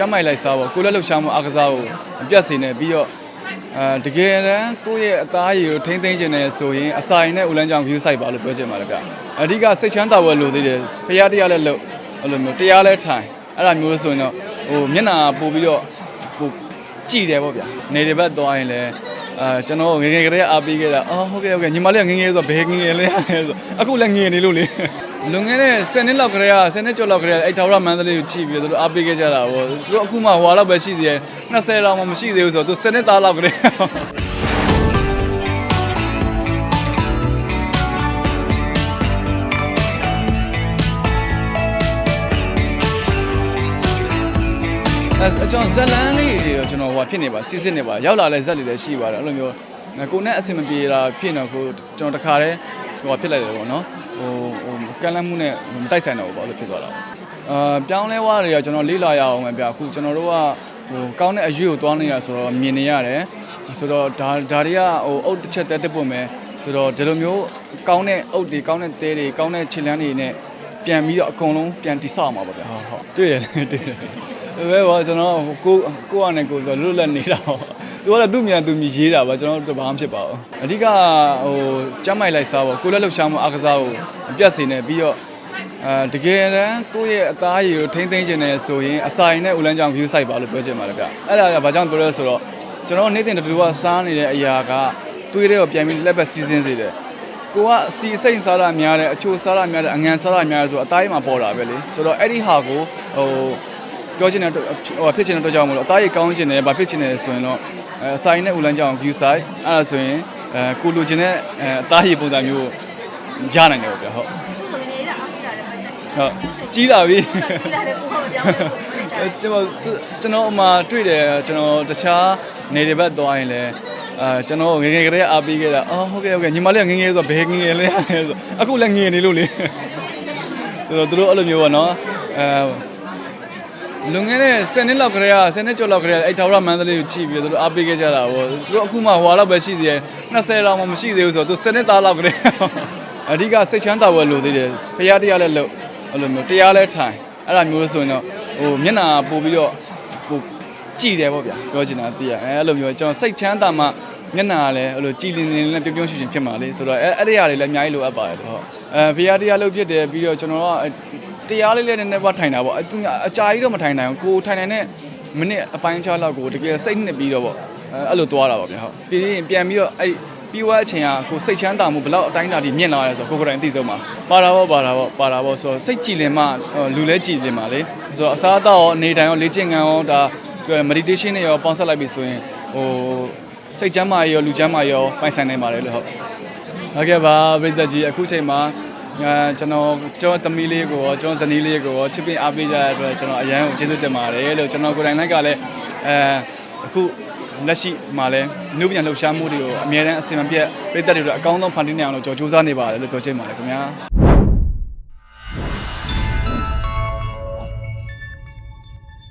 ကျမ်းမိုက်လိုက်စားပေါ့ကိုယ်လည်းလှုပ်ရှားမှုအားကစားကိုမပြတ်စေနဲ့ပြီးတော့အဲတကယ်တမ်းကိုယ့်ရဲ့အသားရည်ကိုထိမ့်သိမ့်ခြင်းနဲ့ဆိုရင်အစာရင်နဲ့ဦးလန်းကြောင့် view site ပါလို့ပြောချင်ပါတယ်ဗျအဓိကစိတ်ချမ်းသာဖို့လိုသေးတယ်ဖရားတရားလည်းလုပ်အဲ့လိုမျိုးတရားလည်းထိုင်အဲ့ဒါမျိုးဆိုရင်တော့ဟိုမျက်နှာပို့ပြီးတော့ဟိုကြည်တယ်ပေါ့ဗျနေဒီဘက်သွားရင်လည်းအာကျွန်တော်ငယ်ငယ်ကလေးအားပေးခဲ့တာအော်ဟုတ်ကဲ့ဟုတ်ကဲ့ညီမလေးကငယ်ငယ်ဆိုတော့ဘယ်ငယ်ငယ်လဲဆိုအခုလည်းငယ်နေလို့လေ လွန်ခဲ့တဲ့10နှစ်လောက်ကလေးက10နှစ်ကျော်လောက်ကလေးကအဲ့ထောင်ရမန္တလေးကိုကြည့်ပြီးတော့သူတို့အားပေးခဲ့ကြတာပေါ့သူတို့အခုမှဟွာတော့ပဲရှိသေးတယ်20လောက်မှမရှိသေးဘူးဆိုတော့သူ10နှစ်သားလောက်ကလေးအဲအကျွန်တော်ဇက်လန်းလေးတွေတော့ကျွန်တော်ဟိုဖြစ်နေပါစစ်စစ်နေပါရောက်လာလဲဇက်လေးလည်းရှိပါတယ်အဲ့လိုမျိုးကိုနဲ့အဆင်မပြေတာဖြစ်နေကိုကျွန်တော်တခါတည်းဟိုဖြစ်လိုက်တယ်ပေါ့နော်ဟိုဟို ကန့်လန့်မှုနဲ့မတိုက်ဆိုင်တော့ဘူးပေါ့လို့ဖြစ်သွားတာအာပြောင်းလဲသွားတွေကကျွန်တော်လေးလာရအောင်ပဲဗျအခုကျွန်တော်တို့ကဟိုကောင်းတဲ့အရွေးကိုသွားနေရဆိုတော့မြင်နေရတယ်ဆိုတော့ဒါဒါတွေကဟိုအုတ်တစ်ချက်တက်တက်ပွင့်မယ်ဆိုတော့ဒီလိုမျိုးကောင်းတဲ့အုတ်တွေကောင်းတဲ့တဲတွေကောင်းတဲ့ခြေလမ်းတွေနဲ့ပြန်ပြီးတော့အကုန်လုံးပြန်တိဆောက်မှာပါဗျဟုတ်ဟုတ်တွေ့ရတယ်တွေ့တယ်ဘယ်ဘောကျွန်တော်ကိုကိုကနေကိုဆိုလွတ်လပ်နေတာပေါ့ သူကလည်းသူ့မြန်သူမြည်ရေးတာပါကျွန်တော်တို့ဘာမှဖြစ်ပါဘူးအဓိကဟိုကျမ်းမိုက်လိုက်စားပေါ့ကိုလည်းလှုပ်ရှားမှုအားကစားကိုမပြတ်စေနဲ့ပြီးတော့အဲတကယ်တမ်းကိုယ့်ရဲ့အသားရည်ကိုထိမ့်သိမ့်ခြင်းနဲ့ဆိုရင်အစာရင်နဲ့ဦးလန်းကြောင့် view site ပါလို့ပြောချင်ပါတယ်ဗျအဲ့ဒါကဘာကြောင့်ပြောလဲဆိုတော့ကျွန်တော်နေ့တင်တူတူကစားနေတဲ့အရာကတွေးတဲ့ကိုပြန်ပြီးလက်ပဲစီးစင်းစေတယ်ကိုကစီစိတ်စားတာများတယ်အချိုစားတာများတယ်အငံစားတာများတယ်ဆိုတော့အသားရည်မှာပေါ်တာပဲလေဆိုတော့အဲ့ဒီဟာကိုဟို ပြောချင်တဲ့ဟိုဖြစ်ချင်တဲ့အတွက်ကြောင့်မလို့အသားရိတ်ကောင်းချင်တယ်ဗာဖြစ်ချင်တယ်ဆိုရင်တော့အဲအစာရင်နဲ့ဦးလန်းကြောင် view site အဲ့ဒါဆိုရင်အဲကိုလိုချင်တဲ့အဲအသားရိတ်ပုံစံမျိုးရနိုင်တယ်ပေါ့ဗျာဟုတ်ချို့ဆိုငယ်ငယ်လေးကအားပေးတာလည်းပိုက်တယ်ဟုတ်ကြီးလာပြီကြီးလာတယ်ပုံစံပြောင်းတယ်အဲကျွန်တော်ကျွန်တော်အမှတွေ့တယ်ကျွန်တော်တခြားနေဒီဘက်သွားရင်လည်းအာကျွန်တော်ငယ်ငယ်ကလေးအားပေးခဲ့တာအော်ဟုတ်ကဲ့ဟုတ်ကဲ့ညီမလေးကငယ်ငယ်ဆိုတော့ဘယ်ငယ်ငယ်လဲဆိုအခုလည်းငယ်နေလို့လေဆိုတော့သူတို့အဲ့လိုမျိုးပေါ့နော်အဲ လွန်ခဲ့တဲ့10နှစ်လောက်ကလေးက10နှစ်ကျော်လောက်ကလေးကအဲ့ထောင်ရမန္တလေးကိုကြည့်ပြီးတော့သူတို့အားပေးခဲ့ကြတာပေါ့သူတို့အခုမှဟွာတော့ပဲရှိသေးတယ်20လောက်မှမရှိသေးဘူးဆိုတော့သူ10နှစ်သားလောက်ကလေးအဓိကစိတ်ချမ်းသာဖို့လိုသေးတယ်ဖရားတရားလည်းလုပ်အဲ့လိုမျိုးတရားလည်းထိုင်အဲ့ဒါမျိုးဆိုရင်တော့ဟိုမျက်နှာပို့ပြီးတော့ဟိုကြည်တယ်ပေါ့ဗျာပြောချင်တာသိရအဲအဲ့လိုမျိုးကျွန်တော်စိတ်ချမ်းသာမှမျက်နှာကလည်းအဲ့လိုကြည်လင်လင်နဲ့ပြုံးပြုံးရွှင်ရွှင်ဖြစ်မှာလေဆိုတော့အဲအဲ့ဒီဟာတွေလည်းအများကြီးလိုအပ်ပါတယ်ဟုတ်အဲဖရားတရားလုပ်ဖြစ်တယ်ပြီးတော့ကျွန်တော်က တရားလေးလေးနည်းနည်းပါထိုင်တာပေါ့အသူအကြာကြီးတော့မထိုင်နိုင်ဘူးကိုထိုင်နိုင်တဲ့မိနစ်အပိုင်းခြားလောက်ကိုတကယ်စိတ်နှစ်ပြီးတော့ပေါ့အဲအဲ့လိုသွားတာပါဗျာဟုတ်ပြီးရင်ပြန်ပြီးတော့အဲ့ပြီးွားအချိန်ကကိုစိတ်ချမ်းသာမှုဘလောက်အတိုင်းအတာဒီမြင့်လာရဲဆိုတော့ကိုကိုယ်တိုင်အသိဆုံးပါပါတာပေါ့ပါတာပေါ့ပါတာပေါ့ဆိုတော့စိတ်ကြည်လင်မှလူလဲကြည်လင်ပါလေဆိုတော့အစားအသောက်ရောအနေတိုင်းရောလေ့ကျင့်ခန်းရောဒါ meditation တွေရောပေါင်းစပ်လိုက်ပြီဆိုရင်ဟိုစိတ်ချမ်းသာရောလူချမ်းသာရောပိုင်ဆိုင်နိုင်ပါတယ်လို့ဟုတ်ဟုတ်ကဲ့ပါပရိသတ်ကြီးအခုချိန်မှာအဲ ကျွန်တော်ကျွန်တော်သမီးလေးကိုရောကျွန်တော်ဇနီးလေးကိုရောချစ်ပင်အားပေးကြတဲ့အတွက်ကျွန်တော်အရန်ကိုကျေးဇူးတင်ပါတယ်လို့ကျွန်တော်ကိုယ်တိုင်လိုက်ကလည်းအဲအခုလက်ရှိမှာလည်းနှုတ်ပြန်လှုပ်ရှားမှုတွေကိုအများတန်းအစီအမံပြတ်ပြည်သက်တွေအတွက်အကောင်းဆုံးဖန်တီးနိုင်အောင်လို့ကျွန်တော်စူးစမ်းနေပါတယ်လို့ပြောချင်ပါတယ်ခင်ဗျာ